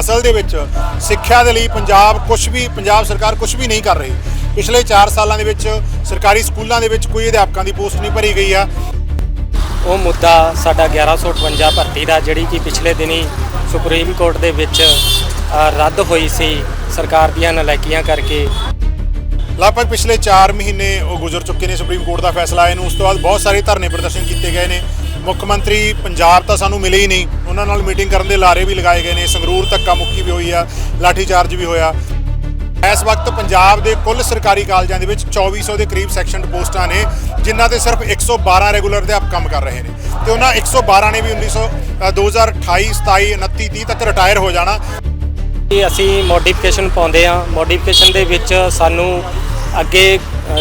ਅਸਲ ਦੇ ਵਿੱਚ ਸਿੱਖਿਆ ਦੇ ਲਈ ਪੰਜਾਬ ਕੁਝ ਵੀ ਪੰਜਾਬ ਸਰਕਾਰ ਕੁਝ ਵੀ ਨਹੀਂ ਕਰ ਰਹੀ। ਪਿਛਲੇ 4 ਸਾਲਾਂ ਦੇ ਵਿੱਚ ਸਰਕਾਰੀ ਸਕੂਲਾਂ ਦੇ ਵਿੱਚ ਕੋਈ ਅਧਿਆਪਕਾਂ ਦੀ ਪੋਸਟ ਨਹੀਂ ਭਰੀ ਗਈ ਆ। ਉਹ ਮੁੱਦਾ ਸਾਡਾ 1158 ਭਰਤੀ ਦਾ ਜਿਹੜੀ ਕਿ ਪਿਛਲੇ ਦਿਨੀ ਸੁਪਰੀਮ ਕੋਰਟ ਦੇ ਵਿੱਚ ਰੱਦ ਹੋਈ ਸੀ ਸਰਕਾਰ ਦੀਆਂ ਨਲਾਇਕੀਆਂ ਕਰਕੇ। ਲਗਭਗ ਪਿਛਲੇ 4 ਮਹੀਨੇ ਉਹ ਗੁਜ਼ਰ ਚੁੱਕੇ ਨੇ ਸੁਪਰੀਮ ਕੋਰਟ ਦਾ ਫੈਸਲਾ ਆਏ ਨੂੰ। ਉਸ ਤੋਂ ਬਾਅਦ ਬਹੁਤ ਸਾਰੇ ਧਰਨੇ ਪ੍ਰਦਰਸ਼ਨ ਕੀਤੇ ਗਏ ਨੇ। ਮੁੱਖ ਮੰਤਰੀ ਪੰਜਾਬ ਤਾਂ ਸਾਨੂੰ ਮਿਲੇ ਹੀ ਨਹੀਂ। ਉਹਨਾਂ ਨਾਲ ਮੀਟਿੰਗ ਕਰਨ ਦੇ ਲਾਰੇ ਵੀ ਲਗਾਏ ਗਏ ਨੇ। ਸੰਗਰੂਰ ਧੱਕਾ ਮੁੱਕੀ ਵੀ ਹੋਈ ਆ ਲਾਠੀ ਚਾਰਜ ਵੀ ਹੋਇਆ। ਇਸ ਵਕਤ ਪੰਜਾਬ ਦੇ ਕੁੱਲ ਸਰਕਾਰੀ ਕਾਲਜਾਂ ਦੇ ਵਿੱਚ 2400 ਦੇ ਕਰੀਬ ਸੈਕਸ਼ਨ ਪੋਸਟਾਂ ਨੇ ਜਿਨ੍ਹਾਂ ਤੇ ਸਿਰਫ 112 ਰੈਗੂਲਰ ਅਧਿਆਪਕ ਕੰਮ ਕਰ ਰਹੇ ਨੇ। ਤੇ ਉਹਨਾਂ 112 ਨੇ ਵੀ 1900 ਅ, 2028 27 29 30 ਤੱਕ ਰਿਟਾਇਰ ਹੋ ਜਾਣਾ। ਕਿ ਅਸੀਂ ਮੋਡੀਫਿਕੇਸ਼ਨ ਪਾਉਂਦੇ ਆ ਮੋਡੀਫਿਕੇਸ਼ਨ ਦੇ ਵਿੱਚ ਸਾਨੂੰ ਅੱਗੇ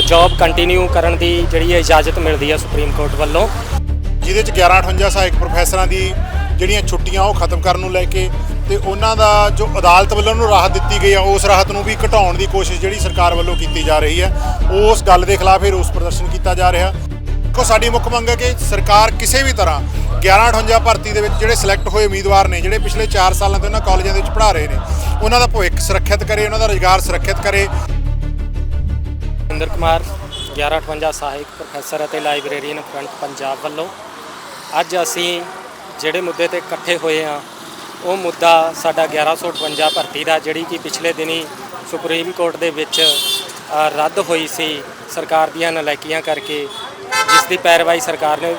ਜੌਬ ਕੰਟੀਨਿਊ ਕਰਨ ਦੀ ਜਿਹੜੀ ਹੈ ਇਜਾਜ਼ਤ ਮਿਲਦੀ ਹੈ ਸੁਪਰੀਮ ਕੋਰਟ ਵੱਲੋਂ। ਜਿਹਦੇ ਚ 1158 ਸਹਾਇਕ ਪ੍ਰੋਫੈਸਰਾਂ ਦੀ ਜਿਹੜੀਆਂ ਛੁੱਟੀਆਂ ਉਹ ਖਤਮ ਕਰਨ ਨੂੰ ਲੈ ਕੇ ਤੇ ਉਹਨਾਂ ਦਾ ਜੋ ਅਦਾਲਤ ਵੱਲੋਂ ਨੂੰ ਰਾਹਤ ਦਿੱਤੀ ਗਈ ਆ, ਉਸ ਰਾਹਤ ਨੂੰ ਵੀ ਘਟਾਉਣ ਦੀ ਕੋਸ਼ਿਸ਼ ਜਿਹੜੀ ਸਰਕਾਰ ਵੱਲੋਂ ਕੀਤੀ ਜਾ ਰਹੀ ਹੈ ਉਸ ਗੱਲ ਦੇ ਖਿਲਾਫ ਇਹ ਰੋਸ ਪ੍ਰਦਰਸ਼ਨ ਕੀਤਾ ਜਾ ਰਿਹਾ। ਦੇਖੋ, ਸਾਡੀ ਮੁੱਖ ਮੰਗ ਹੈ ਕਿ ਸਰਕਾਰ ਕਿਸੇ ਵੀ ਤਰ੍ਹਾਂ 1158 ਭਰਤੀ ਦੇ ਵਿੱਚ ਜਿਹੜੇ ਸਿਲੈਕਟ ਹੋਏ ਉਮੀਦਵਾਰ ਨੇ, ਜਿਹੜੇ ਪਿਛਲੇ 4 ਸਾਲਾਂ ਤੋਂ ਇਹਨਾਂ ਕਾਲਜਾਂ ਦੇ ਵਿੱਚ ਪੜ੍ਹਾ ਰਹੇ ਨੇ, ਉਹਨਾਂ ਦਾ ਭਵਿੱਖ ਸੁਰੱਖਿਅਤ ਕਰੇ, ਉਹਨਾਂ ਦਾ ਰੁਜ਼ਗਾਰ ਸੁਰੱਖਿਅਤ ਕਰੇ। ਇੰਦਰ ਕੁਮਾਰ 1158 ਸਹਾਇਕ ਪ੍ਰੋਫੈਸਰ ਅਤੇ ਲਾਇਬ੍ਰੇਰੀਅਨ ਫਰੰਟ ਪੰਜਾਬ ਵੱਲੋਂ। ਅੱਜ ਅਸੀਂ ਜਿਹੜੇ ਮੁੱਦੇ ਤੇ ਇਕੱਠੇ ਹੋਏ ਆ ਉਹ ਮੁੱਦਾ ਸਾਡਾ 1158 ਭਰਤੀ ਦਾ, ਜਿਹੜੀ ਕਿ ਪਿਛਲੇ ਦਿਨੀ ਸੁਪਰੀਮ ਕੋਰਟ ਦੇ ਵਿੱਚ ਰੱਦ ਹੋਈ ਸੀ ਸਰਕਾਰ ਦੀਆਂ ਨਲਾਇਕੀਆਂ ਕਰਕੇ, ਜਿਸ ਦੀ ਪੈਰਵਾਈ ਸਰਕਾਰ ਨੇ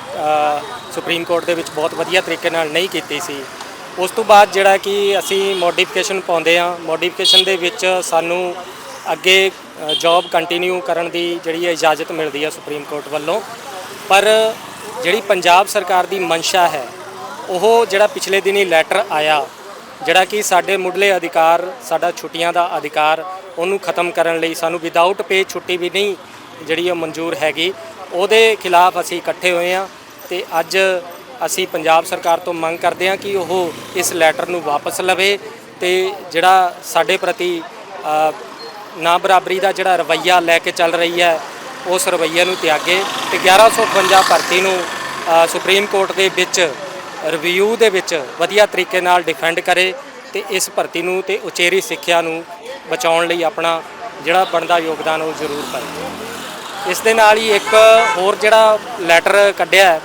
ਸੁਪਰੀਮ ਕੋਰਟ ਦੇ ਵਿੱਚ ਬਹੁਤ ਵਧੀਆ ਤਰੀਕੇ ਨਾਲ ਨਹੀਂ ਕੀਤੀ ਸੀ। ਉਸ ਤੋਂ ਬਾਅਦ ਜਿਹੜਾ ਕਿ ਅਸੀਂ ਮੋਡੀਫਿਕੇਸ਼ਨ ਪਾਉਂਦੇ ਆ ਮੋਡੀਫਿਕੇਸ਼ਨ ਦੇ ਵਿੱਚ ਸਾਨੂੰ ਅੱਗੇ ਜੌਬ ਕੰਟੀਨਿਊ ਕਰਨ ਦੀ ਜਿਹੜੀ ਹੈ ਇਜਾਜ਼ਤ ਮਿਲਦੀ ਹੈ ਸੁਪਰੀਮ ਕੋਰਟ ਵੱਲੋਂ। ਪਰ ਜਿਹੜੀ ਪੰਜਾਬ ਸਰਕਾਰ ਦੀ ਮਨਸ਼ਾ ਹੈ, ਉਹ ਜਿਹੜਾ ਪਿਛਲੇ ਦਿਨੀ ਲੈਟਰ ਆਇਆ, ਜਿਹੜਾ ਕਿ ਸਾਡੇ ਮੁੱਢਲੇ ਅਧਿਕਾਰ, ਸਾਡਾ ਛੁੱਟੀਆਂ ਦਾ ਅਧਿਕਾਰ, ਉਹਨੂੰ ਖਤਮ ਕਰਨ ਲਈ ਸਾਨੂੰ ਵਿਦਆਊਟ ਪੇ ਛੁੱਟੀ ਵੀ ਨਹੀਂ ਜਿਹੜੀ ਉਹ ਮਨਜ਼ੂਰ ਹੈਗੀ, ਉਹਦੇ ਖਿਲਾਫ ਅਸੀਂ ਇਕੱਠੇ ਹੋਏ ਆ ਤੇ ਅੱਜ ਅਸੀਂ ਪੰਜਾਬ ਸਰਕਾਰ ਤੋਂ ਮੰਗ ਕਰਦੇ ਹਾਂ ਕਿ ਉਹ ਇਸ ਲੈਟਰ ਨੂੰ ਵਾਪਸ ਲਵੇ ਤੇ ਜਿਹੜਾ ਸਾਡੇ ਪ੍ਰਤੀ ਨਾ ਬਰਾਬਰੀ ਦਾ ਜਿਹੜਾ ਰਵੱਈਆ ਲੈ ਕੇ ਚੱਲ ਰਹੀ ਹੈ ਉਸ ਰਵੱਈਏ ਨੂੰ ਤਿਆਗੇ ਤੇ 1158 ਭਰਤੀ ਨੂੰ ਸੁਪਰੀਮ ਕੋਰਟ ਦੇ ਵਿੱਚ ਰਿਵਿਊ ਦੇ ਵਿੱਚ ਵਧੀਆ ਤਰੀਕੇ ਨਾਲ ਡਿਫੈਂਡ ਕਰੇ ਤੇ ਇਸ ਭਰਤੀ ਨੂੰ ਤੇ ਉਚੇਰੀ ਸਿੱਖਿਆ ਨੂੰ ਬਚਾਉਣ ਲਈ ਆਪਣਾ ਜਿਹੜਾ ਬਣਦਾ ਯੋਗਦਾਨ ਉਹ ਜ਼ਰੂਰ ਪਾਏ। ਇਸ ਦੇ ਨਾਲ ਹੀ ਇੱਕ ਹੋਰ ਜਿਹੜਾ ਲੈਟਰ ਕੱਢਿਆ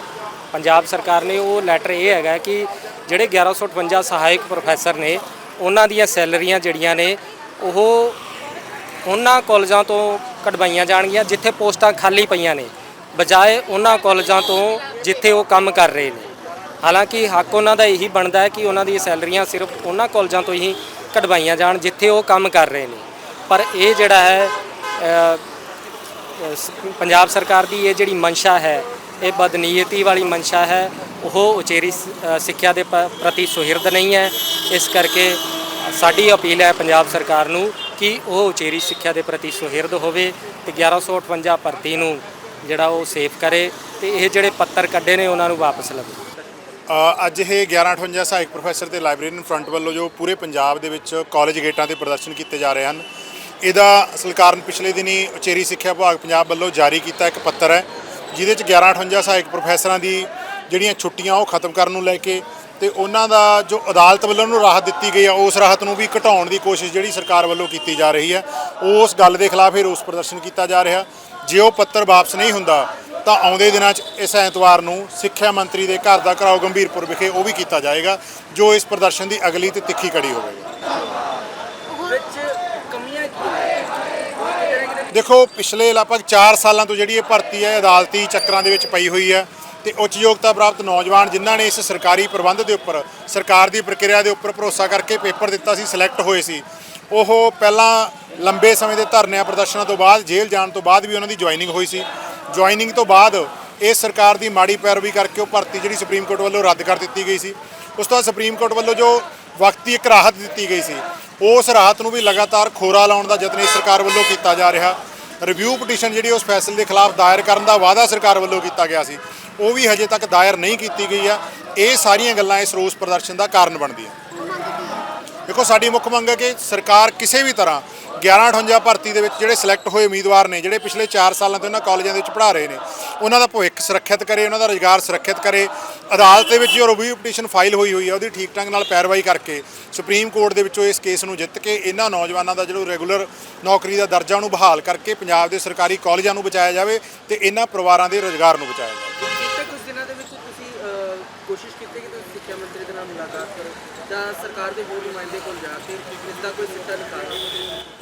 ਪੰਜਾਬ ਸਰਕਾਰ ਨੇ, ਉਹ ਲੈਟਰ ਇਹ ਹੈਗਾ ਕਿ ਜਿਹੜੇ 1158 ਸਹਾਇਕ ਪ੍ਰੋਫੈਸਰ ਨੇ, ਉਹਨਾਂ ਦੀਆਂ ਸੈਲਰੀਆਂ ਜਿਹੜੀਆਂ ਨੇ, ਉਹ ਉਹਨਾਂ ਕਾਲਜਾਂ ਤੋਂ ਕਢਵਾਈਆਂ ਜਾਣਗੀਆਂ, ਜਿੱਥੇ ਪੋਸਟਾਂ ਖਾਲੀ ਪਈਆਂ ਨੇ। ਬਜਾਏ ਉਹਨਾਂ ਕਾਲਜਾਂ ਤੋਂ ਜਿੱਥੇ ਉਹ ਕੰਮ ਕਰ ਰਹੇ ਨੇ। ਹਾਲਾਂਕਿ ਹੱਕ ਉਹਨਾਂ ਦਾ ਇਹੀ ਬਣਦਾ ਹੈ ਕਿ ਉਹਨਾਂ ਦੀ ਸੈਲਰੀਆਂ ਸਿਰਫ ਉਹਨਾਂ ਕਾਲਜਾਂ ਤੋਂ ਹੀ ਕਢਵਾਈਆਂ ਜਾਣ, ਜਿੱਥੇ ਉਹ ਕੰਮ ਕਰ ਰਹੇ ਨੇ। ਪਰ ਇਹ ਜਿਹੜਾ ਹੈ ਪੰਜਾਬ ਸਰਕਾਰ ਦੀ ਇਹ ਜਿਹੜੀ ਮਨਸ਼ਾ ਹੈ, ਇਹ ਬਦਨੀਅਤੀ ਵਾਲੀ ਮਨਸ਼ਾ ਹੈ। ਉਹ ਉਚੇਰੀ ਸਿੱਖਿਆ ਦੇ ਪ- ਪ੍ਰਤੀ ਸੁਹਿਰਦ ਨਹੀਂ ਹੈ। ਇਸ ਕਰਕੇ ਸਾਡੀ ਅਪੀਲ ਹੈ ਪੰਜਾਬ ਸਰਕਾਰ ਨੂੰ ਕਿ ਉਹ ਉਚੇਰੀ ਸਿੱਖਿਆ ਦੇ ਪ੍ਰਤੀ ਸੁਹਿਰਦ ਹੋਵੇ ਤੇ 1158 ਭਰਤੀ ਨੂੰ ਜਿਹੜਾ ਉਹ ਸੇਫ ਕਰੇ ਤੇ ਇਹ ਜਿਹੜੇ ਪੱਤਰ ਕੱਢੇ ਨੇ ਉਹਨਾਂ ਨੂੰ ਵਾਪਸ ਲਵੇ। ਅੱਜ ਇਹ 1158 ਸਹਾਇਕ ਪ੍ਰੋਫੈਸਰ ਤੇ ਲਾਇਬ੍ਰੇਰੀਅਨ ਫਰੰਟ ਵੱਲੋਂ ਜੋ ਪੂਰੇ ਪੰਜਾਬ ਦੇ ਵਿੱਚ ਕਾਲਜ ਗੇਟਾਂ ਤੇ ਪ੍ਰਦਰਸ਼ਨ ਕੀਤੇ ਜਾ ਰਹੇ ਹਨ, ਇਹਦਾ ਅਸਲ ਕਾਰਨ ਪਿਛਲੇ ਦਿਨੀ ਉਚੇਰੀ ਸਿੱਖਿਆ ਵਿਭਾਗ ਪੰਜਾਬ ਵੱਲੋਂ ਜਾਰੀ ਕੀਤਾ ਇੱਕ ਪੱਤਰ ਹੈ, ਜਿਹਦੇ ਚ 1158 ਸਹਾਇਕ ਪ੍ਰੋਫੈਸਰਾਂ ਦੀ ਜਿਹੜੀਆਂ ਛੁੱਟੀਆਂ ਉਹ ਖਤਮ ਕਰਨ ਨੂੰ ਲੈ ਕੇ ਤੇ ਉਹਨਾਂ ਦਾ ਜੋ ਅਦਾਲਤ ਵੱਲੋਂ ਨੂੰ ਰਾਹਤ ਦਿੱਤੀ ਗਈ ਆ ਉਸ ਰਾਹਤ ਨੂੰ ਵੀ ਘਟਾਉਣ ਦੀ ਕੋਸ਼ਿਸ਼ ਜਿਹੜੀ ਸਰਕਾਰ ਵੱਲੋਂ ਕੀਤੀ ਜਾ ਰਹੀ ਹੈ ਉਸ ਗੱਲ ਦੇ ਖਿਲਾਫ ਇਹ ਰੋਸ ਪ੍ਰਦਰਸ਼ਨ ਕੀਤਾ ਜਾ ਰਿਹਾ। ਜੇ ਉਹ ਪੱਤਰ ਵਾਪਸ ਨਹੀਂ ਹੁੰਦਾ ਤਾਂ ਆਉਂਦੇ ਦਿਨਾਂ 'ਚ ਇਸ ਐਤਵਾਰ ਨੂੰ ਸਿੱਖਿਆ ਮੰਤਰੀ ਦੇ ਘਰ ਦਾ ਘਰਾਓ ਗੰਭੀਰਪੁਰ ਵਿਖੇ ਉਹ ਵੀ ਕੀਤਾ ਜਾਏਗਾ ਜੋ ਇਸ ਪ੍ਰਦਰਸ਼ਨ ਦੀ ਅਗਲੀ ਤੇ ਤਿੱਖੀ ਕੜੀ ਹੋਵੇਗੀ। ਦੇਖੋ ਪਿਛਲੇ ਲਗਭਗ 4 ਸਾਲਾਂ ਤੋਂ ਜਿਹੜੀ ਇਹ ਭਰਤੀ ਹੈ ਅਦਾਲਤੀ ਚੱਕਰਾਂ ਦੇ ਵਿੱਚ ਪਈ ਹੋਈ ਹੈ ਤੇ ਉੱਚ ਯੋਗਤਾ ਪ੍ਰਾਪਤ ਨੌਜਵਾਨ ਜਿਨ੍ਹਾਂ ਨੇ ਇਸ ਸਰਕਾਰੀ ਪ੍ਰਬੰਧ ਦੇ ਉੱਪਰ, ਸਰਕਾਰ ਦੀ ਪ੍ਰਕਿਰਿਆ ਦੇ ਉੱਪਰ ਭਰੋਸਾ ਕਰਕੇ ਪੇਪਰ ਦਿੱਤਾ ਸੀ ਸਿਲੈਕਟ ਹੋਏ ਸੀ। ਉਹ ਪਹਿਲਾਂ ਲੰਬੇ ਸਮੇਂ ਦੇ ਧਰਨਿਆਂ ਪ੍ਰਦਰਸ਼ਨਾਂ ਤੋਂ ਬਾਅਦ, ਜੇਲ੍ਹ ਜਾਣ ਤੋਂ ਬਾਅਦ ਵੀ ਉਹਨਾਂ ਦੀ ਜੁਆਇਨਿੰਗ ਹੋਈ ਸੀ। ਜੁਆਇਨਿੰਗ ਤੋਂ ਬਾਅਦ ਇਸ ਸਰਕਾਰ ਦੀ ਮਾੜੀ ਪੈਰਵੀ ਕਰਕੇ ਉਹ ਭਰਤੀ ਜਿਹੜੀ ਸੁਪਰੀਮ ਕੋਰਟ ਵੱਲੋਂ ਰੱਦ ਕਰ ਦਿੱਤੀ ਗਈ ਸੀ। ਉਸ ਤੋਂ ਬਾਅਦ ਸੁਪਰੀਮ ਕੋਰਟ ਵੱਲੋਂ ਜੋ ਵਕਤੀ ਇੱਕ ਰਾਹਤ ਦਿੱਤੀ ਗਈ ਸੀ, ਉਸ ਰਾਹਤ ਨੂੰ ਵੀ ਲਗਾਤਾਰ ਖੋਰਾ ਲਾਉਣ ਦਾ ਯਤਨ ਇਸ ਸਰਕਾਰ ਵੱਲੋਂ ਕੀਤਾ ਜਾ ਰਿਹਾ। ਰਿਵਿਊ ਪਟੀਸ਼ਨ ਜਿਹੜੀ ਉਸ ਫੈਸਲੇ ਦੇ ਖਿਲਾਫ ਦਾਇਰ ਕਰਨ ਦਾ ਵਾਅਦਾ ਸਰਕਾਰ ਵੱਲੋਂ ਕੀਤਾ ਗਿਆ ਸੀ। ਉਹ ਵੀ ਹਜੇ ਤੱਕ ਦਾਇਰ ਨਹੀਂ ਕੀਤੀ ਗਈ ਆ। ਇਹ ਸਾਰੀਆਂ ਗੱਲਾਂ ਇਸ ਰੋਸ ਪ੍ਰਦਰਸ਼ਨ ਦਾ ਕਾਰਨ ਬਣਦੀਆਂ। ਦੇਖੋ, ਸਾਡੀ ਮੁੱਖ ਮੰਗ ਹੈ ਕਿ ਸਰਕਾਰ ਕਿਸੇ ਵੀ ਤਰ੍ਹਾਂ 1158 ਭਰਤੀ ਦੇ ਵਿੱਚ ਜਿਹੜੇ ਸਿਲੈਕਟ ਹੋਏ ਉਮੀਦਵਾਰ ਨੇ, ਜਿਹੜੇ ਪਿਛਲੇ 4 ਸਾਲਾਂ ਤੋਂ ਉਹਨਾਂ ਕਾਲਜਾਂ ਦੇ ਵਿੱਚ ਪੜ੍ਹਾ ਰਹੇ ਨੇ, ਉਹਨਾਂ ਦਾ ਭਵਿੱਖ ਸੁਰੱਖਿਅਤ ਕਰੇ, ਉਹਨਾਂ ਦਾ ਰੁਜ਼ਗਾਰ ਸੁਰੱਖਿਅਤ ਕਰੇ। ਅਦਾਲਤ ਦੇ ਵਿੱਚ ਜੋ ਰਿਵਿਊ ਪਟੀਸ਼ਨ ਫਾਈਲ ਹੋਈ ਹੋਈ ਹੈ ਉਹਦੀ ਠੀਕ ਢੰਗ ਨਾਲ ਪੈਰਵਾਈ ਕਰਕੇ ਸੁਪਰੀਮ ਕੋਰਟ ਦੇ ਵਿੱਚੋਂ ਇਸ ਕੇਸ ਨੂੰ ਜਿੱਤ ਕੇ ਇਹਨਾਂ ਨੌਜਵਾਨਾਂ ਦਾ ਜਿਹੜਾ ਰੈਗੂਲਰ ਨੌਕਰੀ ਦਾ ਦਰਜਾ ਉਹਨੂੰ ਬਹਾਲ ਕਰਕੇ ਪੰਜਾਬ ਦੇ ਸਰਕਾਰੀ ਕਾਲਜਾਂ ਨੂੰ ਬਚਾਇਆ ਜਾਵੇ ਤੇ ਇਹਨਾਂ ਪਰਿਵਾਰਾਂ ਦੇ ਰੁਜ਼ਗਾਰ ਨੂੰ ਬਚਾਇਆ ਜਾਵੇ ਬੀਤੇ ਕੁਝ ਦਿਨਾਂ ਦੇ ਵਿੱਚ ਤੁਸੀਂ ਅਹ, ਕੋਸ਼ਿਸ਼ ਕੀਤੀ ਕਿ ਤੁਸੀਂ ਸਿੱਖਿਆ ਮੰਤਰੀ ਦੇ ਨਾਲ ਮੁਲਾਕਾਤ ਕਰੋ ਸਰਕਾਰ ਦੇ ਹੋਰ ਨੁਮਾਇੰਦੇ ਕੋਲ ਜਾ ਕੇ ਇਸ ਦਾ ਕੋਈ ਸਿੱਟਾ ਨਿਕਾਲੋ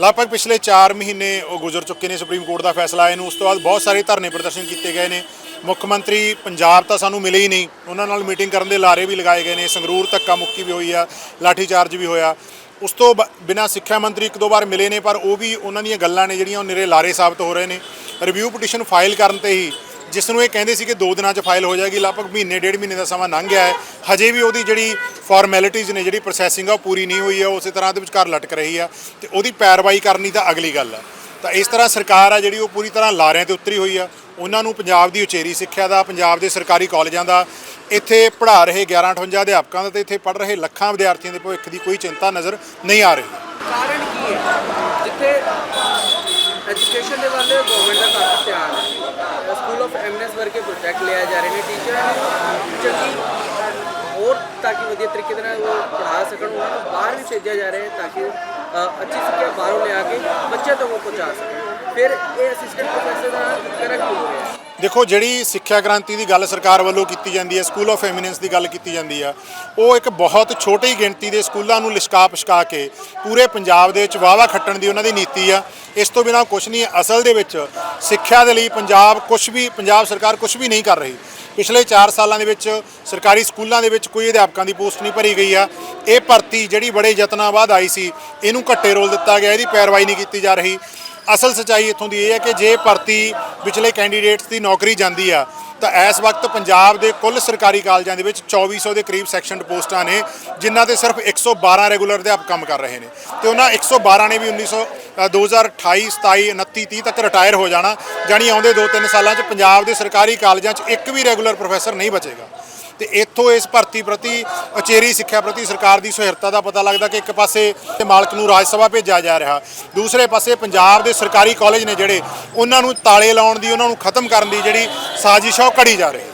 ਲਗਭਗ ਪਿਛਲੇ 4 ਮਹੀਨੇ ਉਹ ਗੁਜ਼ਰ ਚੁੱਕੇ ਨੇ ਸੁਪਰੀਮ ਕੋਰਟ ਦਾ ਫੈਸਲਾ ਆਏ ਨੂੰ, ਉਸ ਤੋਂ ਬਾਅਦ ਬਹੁਤ ਸਾਰੇ ਧਰਨੇ ਪ੍ਰਦਰਸ਼ਨ ਕੀਤੇ ਗਏ ਨੇ। ਮੁੱਖ ਮੰਤਰੀ ਪੰਜਾਬ ਤਾਂ ਸਾਨੂੰ ਮਿਲੇ ਹੀ ਨਹੀਂ, ਉਹਨਾਂ ਨਾਲ ਮੀਟਿੰਗ ਕਰਨ ਦੇ ਲਾਰੇ ਵੀ ਲਗਾਏ ਗਏ ਨੇ, ਸੰਗਰੂਰ ਧੱਕਾ ਮੁੱਕੀ ਵੀ ਹੋਈ ਆ ਲਾਠੀ ਚਾਰਜ ਵੀ ਹੋਇਆ। ਉਸ ਤੋਂ ਬਿਨਾ ਸਿੱਖਿਆ ਮੰਤਰੀ ਇੱਕ ਦੋ ਵਾਰ ਮਿਲੇ ਨੇ, ਪਰ ਉਹ ਵੀ ਉਹਨਾਂ ਦੀਆਂ ਗੱਲਾਂ ਨੇ ਜਿਹੜੀਆਂ ਉਹ ਨਿਰੇ ਲਾਰੇ ਸਾਬਤ ਹੋ ਰਹੇ ਨੇ। ਰਿਵਿਊ ਪਟੀਸ਼ਨ ਫਾਈਲ ਕਰਨ ਤੇ ਹੀ ਜਿਸ ਨੂੰ ਇਹ ਕਹਿੰਦੇ ਸੀ ਕਿ 2 ਦਿਨਾਂ 'ਚ ਫਾਈਲ ਹੋ ਜਾਏਗੀ, ਲਗਭਗ ਮਹੀਨੇ, ਡੇਢ ਮਹੀਨੇ ਦਾ ਸਮਾਂ ਲੰਘ ਗਿਆ ਹੈ। ਹਜੇ ਵੀ ਉਹਦੀ ਜਿਹੜੀ ਫਾਰਮੈਲਿਟੀਜ਼ ਨੇ, ਜਿਹੜੀ ਪ੍ਰੋਸੈਸਿੰਗ ਆ, ਉਹ ਪੂਰੀ ਨਹੀਂ ਹੋਈ ਹੈ, ਉਸੇ ਤਰ੍ਹਾਂ ਦੇ ਵਿਚਕਾਰ ਲਟਕ ਰਹੀ ਆ ਤੇ ਉਹਦੀ ਪੈਰਵਾਈ ਕਰਨੀ ਤਾਂ ਅਗਲੀ ਗੱਲ ਆ। ਤਾਂ ਇਸ ਤਰ੍ਹਾਂ ਸਰਕਾਰ ਆ ਜਿਹੜੀ ਉਹ ਪੂਰੀ ਤਰ੍ਹਾਂ ਲਾਰਿਆਂ ਤੇ ਉਤਰੀ ਹੋਈ ਆ। ਉਹਨਾਂ ਨੂੰ ਪੰਜਾਬ ਦੀ ਉਚੇਰੀ ਸਿੱਖਿਆ ਦਾ, ਪੰਜਾਬ ਦੇ ਸਰਕਾਰੀ ਕਾਲਜਾਂ ਦਾ, ਇੱਥੇ ਪੜ੍ਹਾ ਰਹੇ 1158 ਅਧਿਆਪਕਾਂ ਦਾ ਤੇ ਇੱਥੇ ਪੜ੍ਹ ਰਹੇ ਲੱਖਾਂ ਵਿਦਿਆਰਥੀਆਂ ਦੇ ਭਵਿੱਖ ਦੀ ਕੋਈ ਚਿੰਤਾ ਨਜ਼ਰ ਨਹੀਂ ਆ ਰਹੀ। ਕਾਰਨ ਕੀ ਹੈ? ਜਿੱਥੇ ਐਜੂਕੇਸ਼ਨ ਦੇ ਵੱਲ ਗਵਰਨਮੈਂਟ ਦਾ ਕਾਫੀ ਧਿਆਨ ਹੈ। ਸਕੂਲ ਆਫ ਐਮਨੈਸ ਵਰਗੇ ਪ੍ਰੋਜੈਕਟ ਲਿਆ ਜਾ ਰਹੇ ਨੇ ਟੀਚਰਾਂ ਨੇ ਚੰਗੀ ਹੋਰ ਤਾਂ ਕਿ ਵਧੀਆ ਤਰੀਕੇ ਦੇ ਨਾਲ ਉਹ ਪੜ੍ਹਾ ਸਕਣ ਉਹਨਾਂ ਨੂੰ ਬਾਹਰ ਵੀ ਭੇਜਿਆ ਜਾ ਰਿਹਾ ਹੈ ਤਾਂ ਕਿ ਅ, ਅੱਛੀ ਸਿੱਖਿਆ ਬਾਹਰੋਂ ਲਿਆ ਕੇ ਬੱਚਿਆਂ ਤੱਕ ਉਹ ਪਹੁੰਚਾ ਸਕਣ ਫਿਰ ਇਹ ਅਸਿਸਟੈਂਟ ਪ੍ਰੋਫੈਸਰ ਦੇਖੋ, ਜਿਹੜੀ ਸਿੱਖਿਆ ਕ੍ਰਾਂਤੀ ਦੀ ਗੱਲ ਸਰਕਾਰ ਵੱਲੋਂ ਕੀਤੀ ਜਾਂਦੀ ਹੈ ਸਕੂਲ ਆਫ ਐਮੀਨੈਂਸ ਦੀ ਗੱਲ ਕੀਤੀ ਜਾਂਦੀ ਆ, ਉਹ ਇੱਕ ਬਹੁਤ ਛੋਟੀ ਗਿਣਤੀ ਦੇ ਸਕੂਲਾਂ ਨੂੰ ਲਿਸ਼ਕਾ ਪਛਕਾ ਕੇ ਪੂਰੇ ਪੰਜਾਬ ਦੇ ਵਿੱਚ ਵਾਵਾ ਖੱਟਣ ਦੀ ਉਹਨਾਂ ਦੀ ਨੀਤੀ ਆ। ਇਸ ਤੋਂ ਬਿਨਾਂ ਕੁਝ ਨਹੀਂ, ਅਸਲ ਦੇ ਵਿੱਚ ਸਿੱਖਿਆ ਦੇ ਲਈ ਪੰਜਾਬ ਕੁਝ ਵੀ, ਪੰਜਾਬ ਸਰਕਾਰ ਕੁਝ ਵੀ ਨਹੀਂ ਕਰ ਰਹੀ। ਪਿਛਲੇ 4 ਸਾਲਾਂ ਦੇ ਵਿੱਚ ਸਰਕਾਰੀ ਸਕੂਲਾਂ ਦੇ ਵਿੱਚ ਕੋਈ ਅਧਿਆਪਕਾਂ ਦੀ ਪੋਸਟ ਨਹੀਂ ਭਰੀ ਗਈ ਆ। ਇਹ ਭਰਤੀ ਜਿਹੜੀ ਬੜੇ ਯਤਨਾਂ ਬਾਅਦ ਆਈ ਸੀ, ਇਹਨੂੰ ਘੱਟੇ ਰੋਲ ਦਿੱਤਾ ਗਿਆ, ਇਹਦੀ ਪੈਰਵਾਈ ਨਹੀਂ ਕੀਤੀ ਜਾ ਰਹੀ। ਅਸਲ ਸਚਾਈ ਇੱਥੋਂ ਦੀ ਇਹ ਹੈ ਕਿ ਜੇ ਭਰਤੀ ਵਿਚਲੇ ਕੈਂਡੀਡੇਟਸ ਦੀ ਨੌਕਰੀ ਜਾਂਦੀ ਆ ਤਾਂ ਇਸ ਵਕਤ ਪੰਜਾਬ ਦੇ ਕੁੱਲ ਸਰਕਾਰੀ ਕਾਲਜਾਂ ਦੇ ਵਿੱਚ 2400 ਦੇ ਕਰੀਬ ਸੈਕਸ਼ਨ ਪੋਸਟਾਂ ਨੇ ਜਿਨ੍ਹਾਂ ਤੇ ਸਿਰਫ 112 ਰੈਗੂਲਰ ਅਧਿਆਪਕ ਕੰਮ ਕਰ ਰਹੇ ਨੇ। ਤੇ ਉਹਨਾਂ 112 ਨੇ ਵੀ 1900 ਅ, 2028 27 29 30 ਤੱਕ ਰਿਟਾਇਰ ਹੋ ਜਾਣਾ ਜਾਣੀ ਆਉਂਦੇ 2-3 ਸਾਲਾਂ 'ਚ ਪੰਜਾਬ ਦੇ ਸਰਕਾਰੀ ਕਾਲਜਾਂ 'ਚ ਇੱਕ ਵੀ ਰੈਗੂਲਰ ਪ੍ਰੋਫੈਸਰ ਨਹੀਂ ਬਚੇਗਾ। ਤੇ ਇੱਥੋਂ ਇਸ ਭਰਤੀ ਪ੍ਰਤੀ, ਉਚੇਰੀ ਸਿੱਖਿਆ ਪ੍ਰਤੀ ਸਰਕਾਰ ਦੀ ਸੁਹਿਰਤਾ ਦਾ ਪਤਾ ਲੱਗਦਾ ਕਿ ਇੱਕ ਪਾਸੇ ਤੇ ਮਾਲਕ ਨੂੰ ਰਾਜ ਸਭਾ ਭੇਜਿਆ ਜਾ ਰਿਹਾ, ਦੂਸਰੇ ਪਾਸੇ ਪੰਜਾਬ ਦੇ ਸਰਕਾਰੀ ਕਾਲਜ ਨੇ ਜਿਹੜੇ ਉਹਨਾਂ ਨੂੰ ਤਾਲੇ ਲਾਉਣ ਦੀ, ਉਹਨਾਂ ਨੂੰ ਖਤਮ ਕਰਨ ਦੀ ਜਿਹੜੀ ਸਾਜ਼ਿਸ਼ ਆ, ਉਹ ਘੜੀ ਜਾ ਰਹੀ